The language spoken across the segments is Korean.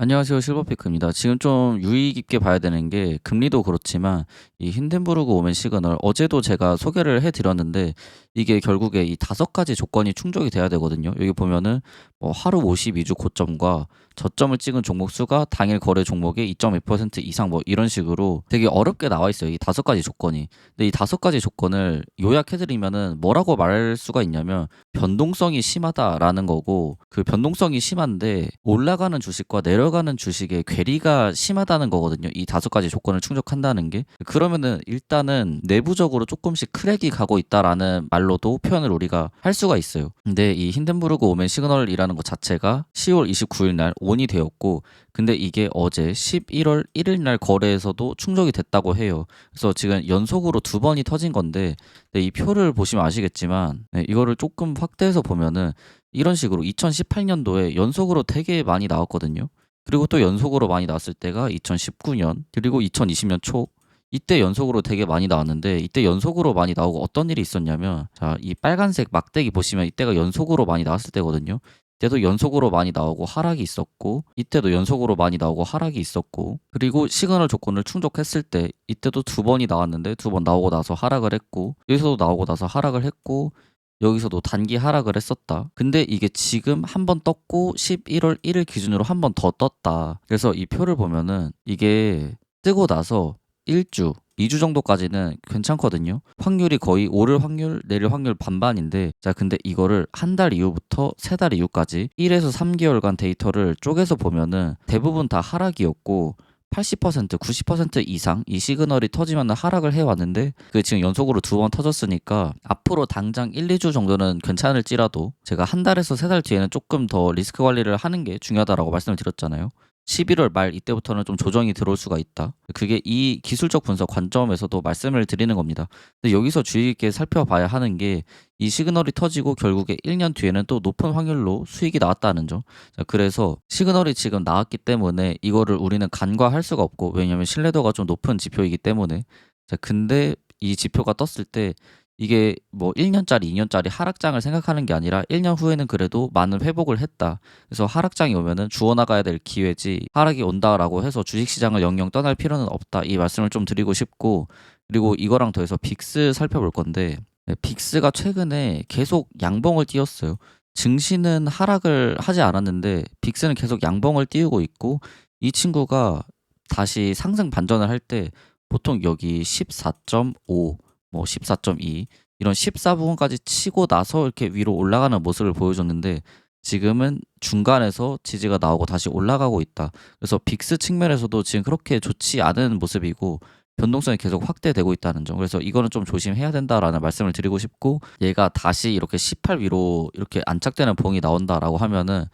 안녕하세요. 실버피크입니다. 지금 좀 유의 깊게 봐야 되는 게 금리도 그렇지만 이 힌덴부르크 오멘 시그널 어제도 제가 소개를 해드렸는데 이게 결국에 이 다섯 가지 조건이 충족이 돼야 되거든요. 여기 보면은 뭐 하루 52주 고점과 저점을 찍은 종목 수가 당일 거래 종목의 2.2% 이상 뭐 이런 식으로 되게 어렵게 나와 있어요. 이 다섯 가지 조건이. 근데 이 다섯 가지 조건을 요약해드리면은 뭐라고 말할 수가 있냐면 변동성이 심하다라는 거고 그 변동성이 심한데 올라가는 주식과 내려가는 주식의 괴리가 심하다는 거거든요. 이 다섯 가지 조건을 충족한다는 게 그러면은 일단은 내부적으로 조금씩 크랙이 가고 있다라는 말로 도 표현을 우리가 할 수가 있어요. 근데 이 힌덴부르크 오멘 시그널이라는 것 자체가 10월 29일 날 온이 되었고 근데 이게 어제 11월 1일 날 거래에서도 충족이 됐다고 해요. 그래서 지금 연속으로 두 번이 터진 건데 네, 이 표를 보시면 아시겠지만 네, 이거를 조금 확대해서 보면은 이런 식으로 2018년도에 연속으로 되게 많이 나왔거든요. 그리고 또 연속으로 많이 나왔을 때가 2019년 그리고 2020년 초 이때 연속으로 되게 많이 나왔는데 이때 연속으로 많이 나오고 어떤 일이 있었냐면 자 이 빨간색 막대기 보시면 이때가 연속으로 많이 나왔을 때거든요. 이때도 연속으로 많이 나오고 하락이 있었고 이때도 연속으로 많이 나오고 하락이 있었고 그리고 시그널 조건을 충족했을 때 이때도 두 번이 나왔는데 두 번 나오고 나서 하락을 했고 여기서도 나오고 나서 하락을 했고 여기서도 단기 하락을 했었다. 근데 이게 지금 한 번 떴고 11월 1일 기준으로 한 번 더 떴다. 그래서 이 표를 보면은 이게 뜨고 나서 1주, 2주 정도까지는 괜찮거든요. 확률이 거의 오를 확률, 내릴 확률 반반인데, 자, 근데 이거를 한 달 이후부터 세 달 이후까지 1에서 3개월간 데이터를 쪼개서 보면은 대부분 다 하락이었고, 80%, 90% 이상 이 시그널이 터지면 하락을 해왔는데 그 지금 연속으로 두 번 터졌으니까 앞으로 당장 1, 2주 정도는 괜찮을지라도 제가 한 달에서 세 달 뒤에는 조금 더 리스크 관리를 하는 게 중요하다라고 말씀을 드렸잖아요. 11월 말 이때부터는 좀 조정이 들어올 수가 있다. 그게 이 기술적 분석 관점에서도 말씀을 드리는 겁니다. 근데 여기서 주의 깊게 살펴봐야 하는 게 이 시그널이 터지고 결국에 1년 뒤에는 또 높은 확률로 수익이 나왔다는 점. 자, 그래서 시그널이 지금 나왔기 때문에 이거를 우리는 간과할 수가 없고 왜냐하면 신뢰도가 좀 높은 지표이기 때문에. 자, 근데 이 지표가 떴을 때 이게 뭐 1년짜리, 2년짜리 하락장을 생각하는 게 아니라 1년 후에는 그래도 많은 회복을 했다. 그래서 하락장이 오면은 주워 나가야 될 기회지 하락이 온다라고 해서 주식 시장을 영영 떠날 필요는 없다. 이 말씀을 좀 드리고 싶고 그리고 이거랑 더해서 빅스 살펴볼 건데 네, 빅스가 최근에 계속 양봉을 띄웠어요. 증시는 하락을 하지 않았는데 빅스는 계속 양봉을 띄우고 있고 이 친구가 다시 상승 반전을 할 때 보통 여기 14.5, 뭐 14.2 이런 14부분까지 치고 나서 이렇게 위로 올라가는 모습을 보여줬는데 지금은 중간에서 지지가 나오고 다시 올라가고 있다. 그래서 빅스 측면에서도 지금 그렇게 좋지 않은 모습이고 변동성이 계속 확대되고 있다는 점. 그래서 이거는 좀 조심해야 된다라는 말씀을 드리고 싶고 얘가 다시 이렇게 18 위로 이렇게 안착되는 봉이 나온다라고 하면은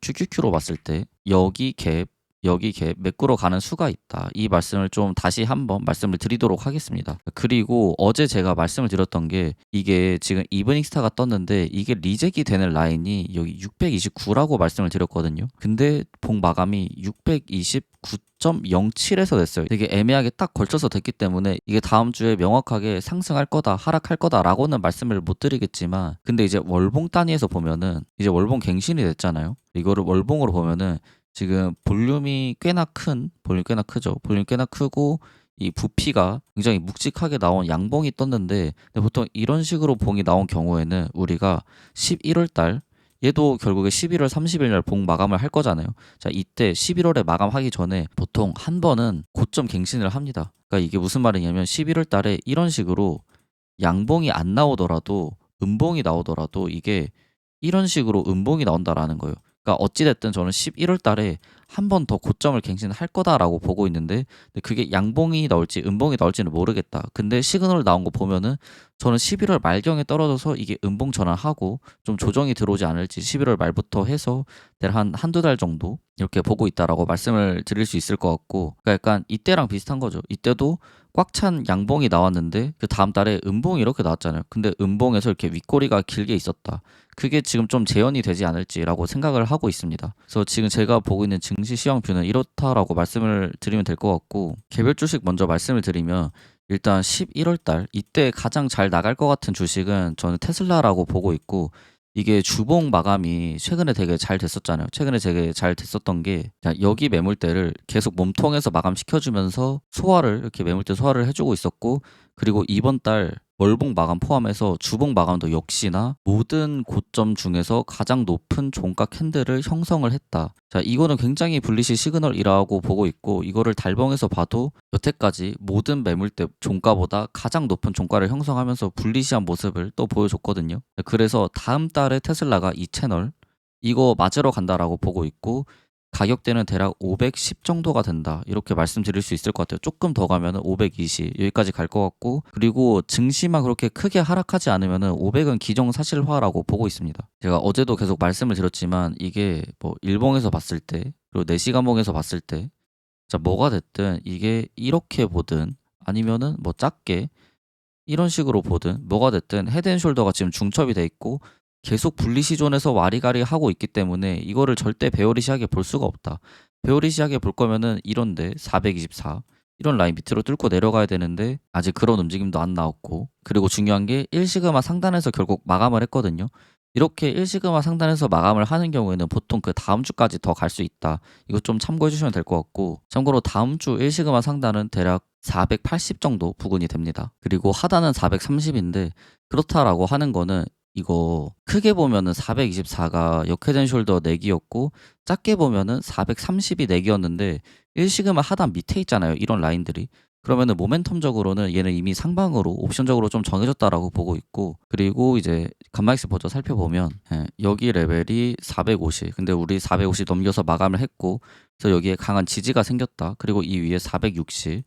QQQ로 봤을 때 여기 갭 여기 갭 매꾸러 가는 수가 있다. 이 말씀을 좀 다시 한번 말씀을 드리도록 하겠습니다. 그리고 어제 제가 말씀을 드렸던 게 이게 지금 이브닝 스타가 떴는데 이게 리젝이 되는 라인이 여기 629라고 말씀을 드렸거든요. 근데 봉 마감이 629 9.07에서 됐어요. 되게 애매하게 딱 걸쳐서 됐기 때문에 이게 다음 주에 명확하게 상승할 거다, 하락할 거다라고는 말씀을 못 드리겠지만 근데 이제 월봉 단위에서 보면은 이제 월봉 갱신이 됐잖아요. 이거를 월봉으로 보면은 지금 볼륨이 꽤나 큰 볼륨 꽤나 크죠. 볼륨 꽤나 크고 이 부피가 굉장히 묵직하게 나온 양봉이 떴는데 보통 이런 식으로 봉이 나온 경우에는 우리가 11월 달 얘도 결국에 11월 30일 날 봉 마감을 할 거잖아요. 자, 이때 11월에 마감하기 전에 보통 한 번은 고점 갱신을 합니다. 그러니까 이게 무슨 말이냐면 11월 달에 이런 식으로 양봉이 안 나오더라도 음봉이 나오더라도 이게 이런 식으로 음봉이 나온다라는 거예요. 그러니까 어찌 됐든 저는 11월 달에 한 번 더 고점을 갱신할 거다라고 보고 있는데 그게 양봉이 나올지 음봉이 나올지는 모르겠다. 근데 시그널 나온 거 보면은 저는 11월 말경에 떨어져서 이게 음봉 전환하고 좀 조정이 들어오지 않을지 11월 말부터 해서 한 한두 달 정도 이렇게 보고 있다라고 말씀을 드릴 수 있을 것 같고 그러니까 약간 이때랑 비슷한 거죠. 이때도 꽉 찬 양봉이 나왔는데 그 다음 달에 음봉이 이렇게 나왔잖아요. 근데 음봉에서 이렇게 윗꼬리가 길게 있었다. 그게 지금 좀 재현이 되지 않을지라고 생각을 하고 있습니다. 그래서 지금 제가 보고 있는 증시 시황뷰는 이렇다라고 말씀을 드리면 될 것 같고 개별 주식 먼저 말씀을 드리면 일단 11월 달 이때 가장 잘 나갈 것 같은 주식은 저는 테슬라라고 보고 있고 이게 주봉 마감이 최근에 되게 잘 됐었잖아요. 최근에 되게 잘 됐었던 게 자, 여기 매물대를 계속 몸통에서 마감시켜 주면서 소화를 이렇게 매물대 소화를 해 주고 있었고 그리고 이번 달 월봉 마감 포함해서 주봉 마감도 역시나 모든 고점 중에서 가장 높은 종가 캔들을 형성을 했다. 자, 이거는 굉장히 불리시 시그널이라고 보고 있고 이거를 달봉에서 봐도 여태까지 모든 매물대 종가보다 가장 높은 종가를 형성하면서 불리시한 모습을 또 보여줬거든요. 그래서 다음 달에 테슬라가 이 채널 이거 맞으러 간다라고 보고 있고 가격대는 대략 510 정도가 된다. 이렇게 말씀드릴 수 있을 것 같아요. 조금 더 가면은 520 여기까지 갈 것 같고 그리고 증시만 그렇게 크게 하락하지 않으면은 500은 기정사실화라고 보고 있습니다. 제가 어제도 계속 말씀을 드렸지만 이게 뭐 일봉에서 봤을 때 그리고 4시간봉에서 봤을 때 자, 뭐가 됐든 이게 이렇게 보든 아니면은 뭐 작게 이런 식으로 보든 뭐가 됐든 헤드앤숄더가 지금 중첩이 돼 있고 계속 분리시존에서 와리가리 하고 있기 때문에 이거를 절대 베어리시하게 볼 수가 없다. 베어리시하게 볼 거면은 이런데 424 이런 라인 밑으로 뚫고 내려가야 되는데 아직 그런 움직임도 안 나왔고 그리고 중요한 게 1시그마 상단에서 결국 마감을 했거든요. 이렇게 1시그마 상단에서 마감을 하는 경우에는 보통 그 다음 주까지 더 갈 수 있다. 이거 좀 참고해 주시면 될 것 같고 참고로 다음 주 1시그마 상단은 대략 480 정도 부근이 됩니다. 그리고 하단은 430인데 그렇다라고 하는 거는 이거 크게 보면은 424가 역회전 숄더 내기였고 작게 보면은 430이 내기였는데 1시그마 하단 밑에 있잖아요. 이런 라인들이. 그러면은 모멘텀적으로는 얘는 이미 상방으로 옵션적으로 좀 정해졌다라고 보고 있고 그리고 이제 간마익스 버저 살펴보면 예, 여기 레벨이 450 근데 우리 450 넘겨서 마감을 했고 그래서 여기에 강한 지지가 생겼다 그리고 이 위에 460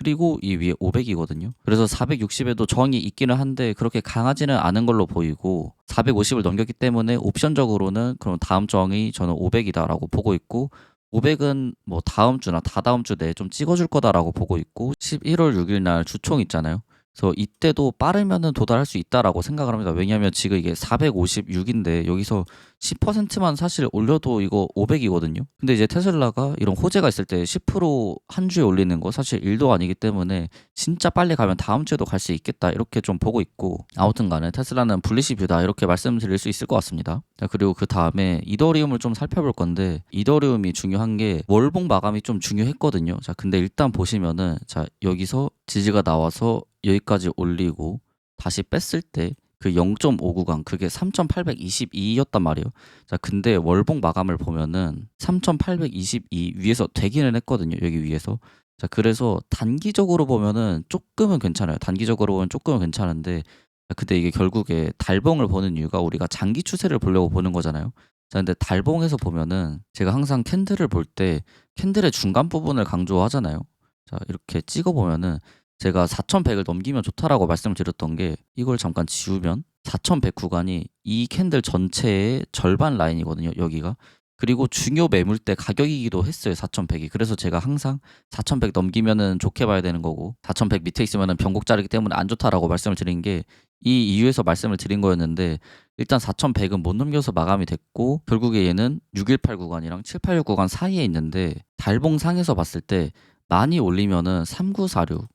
그리고 이 위에 500이거든요. 그래서 460에도 저항이 있기는 한데 그렇게 강하지는 않은 걸로 보이고 450을 넘겼기 때문에 옵션적으로는 그럼 다음 저항이 저는 500이다라고 보고 있고 500은 뭐 다음 주나 다다음 주 내에 좀 찍어줄 거다라고 보고 있고 11월 6일 날 주총 있잖아요. 그래서 이때도 빠르면은 도달할 수 있다라고 생각을 합니다. 왜냐하면 지금 이게 456인데 여기서 10%만 사실 올려도 이거 500이거든요. 근데 이제 테슬라가 이런 호재가 있을 때 10%한 주에 올리는 거 사실 일도 아니기 때문에 진짜 빨리 가면 다음 주에도 갈 수 있겠다 이렇게 좀 보고 있고 아무튼 간에 테슬라는 분리시 뷰다 이렇게 말씀드릴 수 있을 것 같습니다. 자, 그리고 그 다음에 이더리움을 좀 살펴볼 건데 이더리움이 중요한 게 월봉 마감이 좀 중요했거든요. 자, 근데 일단 보시면은 자, 여기서 지지가 나와서 여기까지 올리고 다시 뺐을 때 그 0.5 구간 그게 3,822였단 말이에요. 자, 근데 월봉 마감을 보면은 3,822 위에서 되기는 했거든요. 여기 위에서. 자, 그래서 단기적으로 보면은 조금은 괜찮아요. 단기적으로 보면 조금은 괜찮은데 자, 근데 이게 결국에 달봉을 보는 이유가 우리가 장기 추세를 보려고 보는 거잖아요. 자, 근데 달봉에서 보면은 제가 항상 캔들을 볼 때 캔들의 중간 부분을 강조하잖아요. 자, 이렇게 찍어 보면은 제가 4100을 넘기면 좋다라고 말씀을 드렸던 게 이걸 잠깐 지우면 4100 구간이 이 캔들 전체의 절반 라인이거든요. 여기가. 그리고 중요 매물대 가격이기도 했어요. 4100이. 그래서 제가 항상 4100 넘기면은 좋게 봐야 되는 거고 4100 밑에 있으면은 변곡자리기 때문에 안 좋다라고 말씀을 드린 게 이 이유에서 말씀을 드린 거였는데 일단 4100은 못 넘겨서 마감이 됐고 결국에 얘는 618 구간이랑 786 구간 사이에 있는데 달봉상에서 봤을 때 많이 올리면은 3946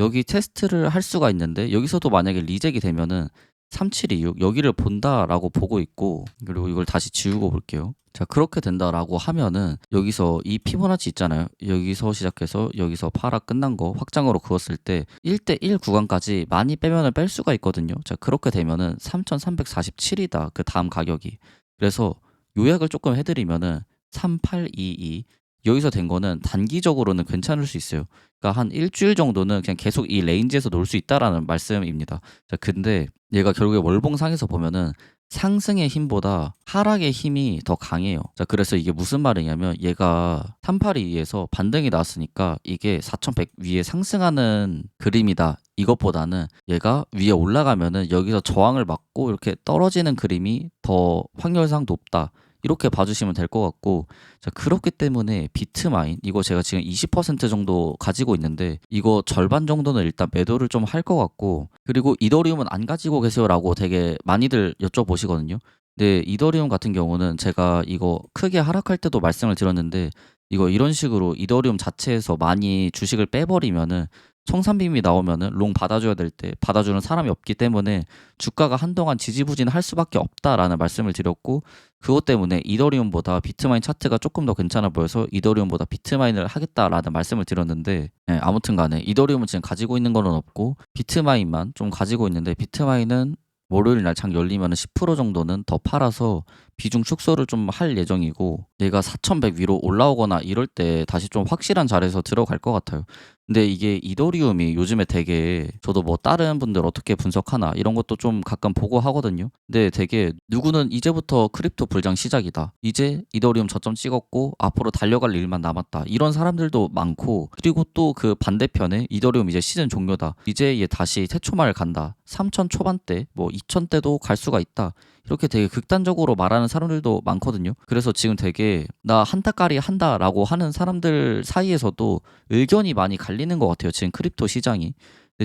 여기 테스트를 할 수가 있는데 여기서도 만약에 리젝이 되면은 3726 여기를 본다라고 보고 있고 그리고 이걸 다시 지우고 볼게요. 자 그렇게 된다라고 하면은 여기서 이 피보나치 있잖아요. 여기서 시작해서 여기서 파라 끝난 거 확장으로 그었을 때 1대1 구간까지 많이 빼면은 뺄 수가 있거든요. 자 그렇게 되면은 3347이다. 그 다음 가격이. 그래서 요약을 조금 해드리면은 3822 여기서 된 거는 단기적으로는 괜찮을 수 있어요. 그러니까 한 일주일 정도는 그냥 계속 이 레인지에서 놀 수 있다라는 말씀입니다. 자, 근데 얘가 결국에 월봉상에서 보면은 상승의 힘보다 하락의 힘이 더 강해요. 자, 그래서 이게 무슨 말이냐면 얘가 382에서 반등이 나왔으니까 이게 4100 위에 상승하는 그림이다. 이것보다는 얘가 위에 올라가면은 여기서 저항을 맞고 이렇게 떨어지는 그림이 더 확률상 높다. 이렇게 봐주시면 될 것 같고 자 그렇기 때문에 비트마인 이거 제가 지금 20% 정도 가지고 있는데 이거 절반 정도는 일단 매도를 좀 할 것 같고 그리고 이더리움은 안 가지고 계세요라고 되게 많이들 여쭤보시거든요. 근데 이더리움 같은 경우는 제가 이거 크게 하락할 때도 말씀을 드렸는데 이거 이런 식으로 이더리움 자체에서 많이 주식을 빼버리면은 청산빔이 나오면은 롱 받아줘야 될 때 받아주는 사람이 없기 때문에 주가가 한동안 지지부진할 수밖에 없다라는 말씀을 드렸고 그것 때문에 이더리움보다 비트마인 차트가 조금 더 괜찮아 보여서 이더리움보다 비트마인을 하겠다라는 말씀을 드렸는데 네, 아무튼 간에 이더리움은 지금 가지고 있는 거는 없고 비트마인만 좀 가지고 있는데 비트마인은 월요일 날장 열리면 10% 정도는 더 팔아서 비중 축소를 좀 할 예정이고 얘가 4,100 위로 올라오거나 이럴 때 다시 좀 확실한 자리에서 들어갈 것 같아요. 근데 이게 이더리움이 요즘에 되게 저도 뭐 다른 분들 어떻게 분석하나 이런 것도 좀 가끔 보고 하거든요. 근데 되게 누구는 이제부터 크립토 불장 시작이다. 이제 이더리움 저점 찍었고 앞으로 달려갈 일만 남았다. 이런 사람들도 많고 그리고 또 그 반대편에 이더리움 이제 시즌 종료다. 이제 얘 다시 태초말 간다. 3천 초반대 뭐 2천 대도 갈 수가 있다. 이렇게 되게 극단적으로 말하는 사람들도 많거든요. 그래서 지금 되게 나 한타까리 한다라고 하는 사람들 사이에서도 의견이 많이 갈리는 것 같아요. 지금 크립토 시장이.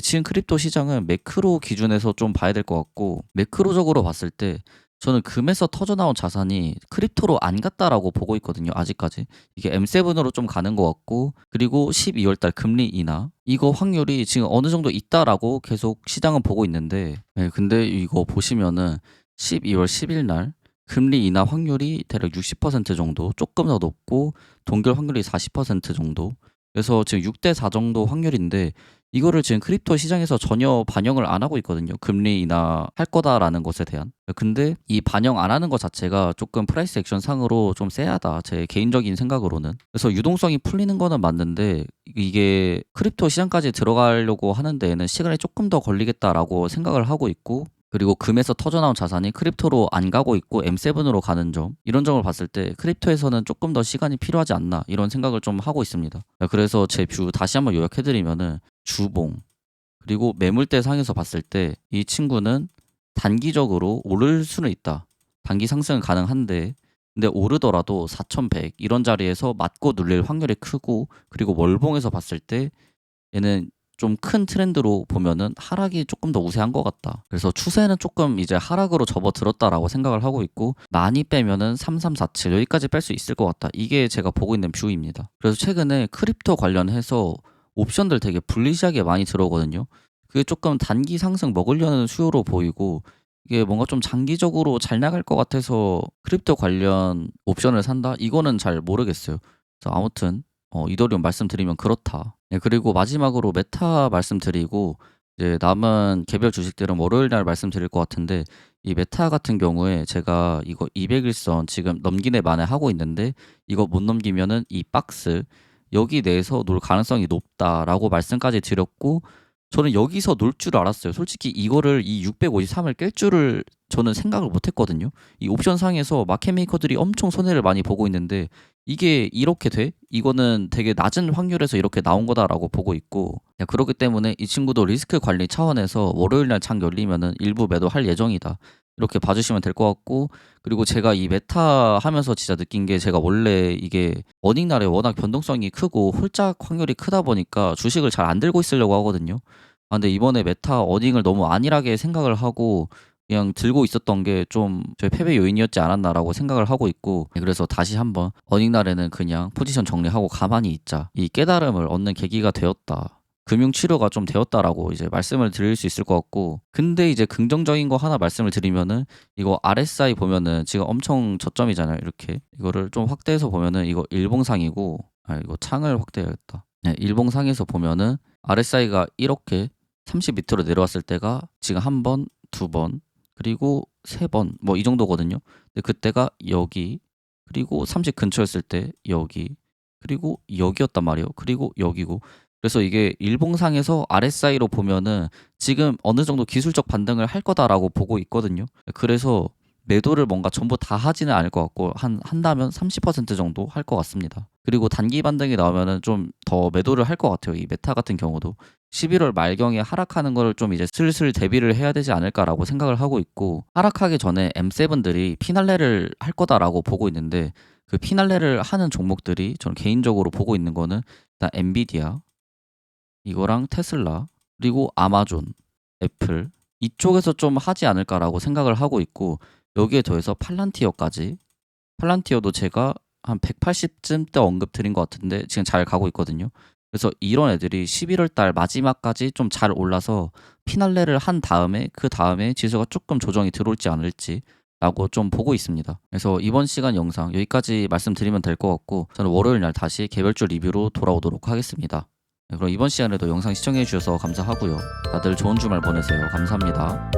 지금 크립토 시장은 매크로 기준에서 좀 봐야 될 것 같고 매크로적으로 봤을 때 저는 금에서 터져 나온 자산이 크립토로 안 갔다라고 보고 있거든요. 아직까지. 이게 M7으로 좀 가는 것 같고 그리고 12월 달 금리 인하 이거 확률이 지금 어느 정도 있다라고 계속 시장은 보고 있는데 네, 근데 이거 보시면은 12월 10일 날 금리 인하 확률이 대략 60% 정도 조금 더 높고 동결 확률이 40% 정도 그래서 지금 6대 4 정도 확률인데 이거를 지금 크립토 시장에서 전혀 반영을 안 하고 있거든요. 금리 인하 할 거다라는 것에 대한. 근데 이 반영 안 하는 것 자체가 조금 프라이스 액션 상으로 좀 쎄하다. 제 개인적인 생각으로는. 그래서 유동성이 풀리는 거는 맞는데 이게 크립토 시장까지 들어가려고 하는 데에는 시간이 조금 더 걸리겠다라고 생각을 하고 있고 그리고 금에서 터져나온 자산이 크립토로 안 가고 있고 M7으로 가는 점 이런 점을 봤을 때 크립토에서는 조금 더 시간이 필요하지 않나 이런 생각을 좀 하고 있습니다. 그래서 제 뷰 다시 한번 요약해드리면은 주봉 그리고 매물대 상에서 봤을 때 이 친구는 단기적으로 오를 수는 있다. 단기 상승은 가능한데 근데 오르더라도 4100 이런 자리에서 맞고 눌릴 확률이 크고 그리고 월봉에서 봤을 때 얘는 좀 큰 트렌드로 보면은 하락이 조금 더 우세한 것 같다. 그래서 추세는 조금 이제 하락으로 접어들었다라고 생각을 하고 있고 많이 빼면은 3347 여기까지 뺄 수 있을 것 같다. 이게 제가 보고 있는 뷰입니다. 그래서 최근에 크립토 관련해서 옵션들 되게 불리시하게 많이 들어오거든요. 그게 조금 단기 상승 먹으려는 수요로 보이고 이게 뭔가 좀 장기적으로 잘 나갈 것 같아서 크립토 관련 옵션을 산다? 이거는 잘 모르겠어요. 아무튼 어, 이더리움 말씀드리면 그렇다. 네, 그리고 마지막으로 메타 말씀드리고 이제 남은 개별 주식들은 월요일 날 말씀드릴 것 같은데 이 메타 같은 경우에 제가 이거 200일선 지금 넘기네 만에 하고 있는데 이거 못 넘기면은 이 박스 여기 내에서 놀 가능성이 높다라고 말씀까지 드렸고 저는 여기서 놀 줄 알았어요. 솔직히 이거를 이 653을 깰 줄을 저는 생각을 못 했거든요. 이 옵션 상에서 마켓 메이커들이 엄청 손해를 많이 보고 있는데 이게 이렇게 돼? 이거는 되게 낮은 확률에서 이렇게 나온 거다라고 보고 있고 그렇기 때문에 이 친구도 리스크 관리 차원에서 월요일 날장 열리면은 일부 매도할 예정이다. 이렇게 봐주시면 될 것 같고 그리고 제가 이 메타 하면서 진짜 느낀 게 제가 원래 이게 어닝 날에 워낙 변동성이 크고 홀짝 확률이 크다 보니까 주식을 잘 안 들고 있으려고 하거든요. 아, 근데 이번에 메타 어닝을 너무 안일하게 생각을 하고 그냥 들고 있었던 게 좀 저희 패배 요인이었지 않았나라고 생각을 하고 있고 네, 그래서 다시 한번 어닝 날에는 그냥 포지션 정리하고 가만히 있자. 이 깨달음을 얻는 계기가 되었다. 금융 치료가 좀 되었다라고 이제 말씀을 드릴 수 있을 것 같고 근데 이제 긍정적인 거 하나 말씀을 드리면은 이거 RSI 보면은 지금 엄청 저점이잖아요 이렇게. 이거를 좀 확대해서 보면은 이거 일봉상이고 아 이거 창을 확대해야겠다. 네, 일봉상에서 보면은 RSI가 이렇게 30 밑으로 내려왔을 때가 지금 한 번, 두 번, 그리고 세 번, 뭐 이 정도거든요. 근데 그때가 여기, 그리고 30 근처였을 때 여기, 그리고 여기였단 말이에요. 그리고 여기고. 그래서 이게 일봉상에서 RSI로 보면은 지금 어느 정도 기술적 반등을 할 거다라고 보고 있거든요. 그래서 매도를 뭔가 전부 다 하지는 않을 것 같고 한 한다면 30% 정도 할 것 같습니다. 그리고 단기 반등이 나오면은 좀 더 매도를 할 것 같아요. 이 메타 같은 경우도 11월 말경에 하락하는 거를 좀 이제 슬슬 대비를 해야 되지 않을까라고 생각을 하고 있고 하락하기 전에 M7들이 피날레를 할 거다라고 보고 있는데 그 피날레를 하는 종목들이 저는 개인적으로 보고 있는 거는 일단 엔비디아 이거랑 테슬라 그리고 아마존 애플 이쪽에서 좀 하지 않을까라고 생각을 하고 있고 여기에 더해서 팔란티어까지 팔란티어도 제가 한 180쯤 때 언급 드린 것 같은데 지금 잘 가고 있거든요. 그래서 이런 애들이 11월 달 마지막까지 좀 잘 올라서 피날레를 한 다음에 그 다음에 지수가 조금 조정이 들어올지 않을지 라고 좀 보고 있습니다. 그래서 이번 시간 영상 여기까지 말씀드리면 될 것 같고 저는 월요일 날 다시 개별주 리뷰로 돌아오도록 하겠습니다. 네, 그럼 이번 시간에도 영상 시청해 주셔서 감사하고요. 다들 좋은 주말 보내세요. 감사합니다.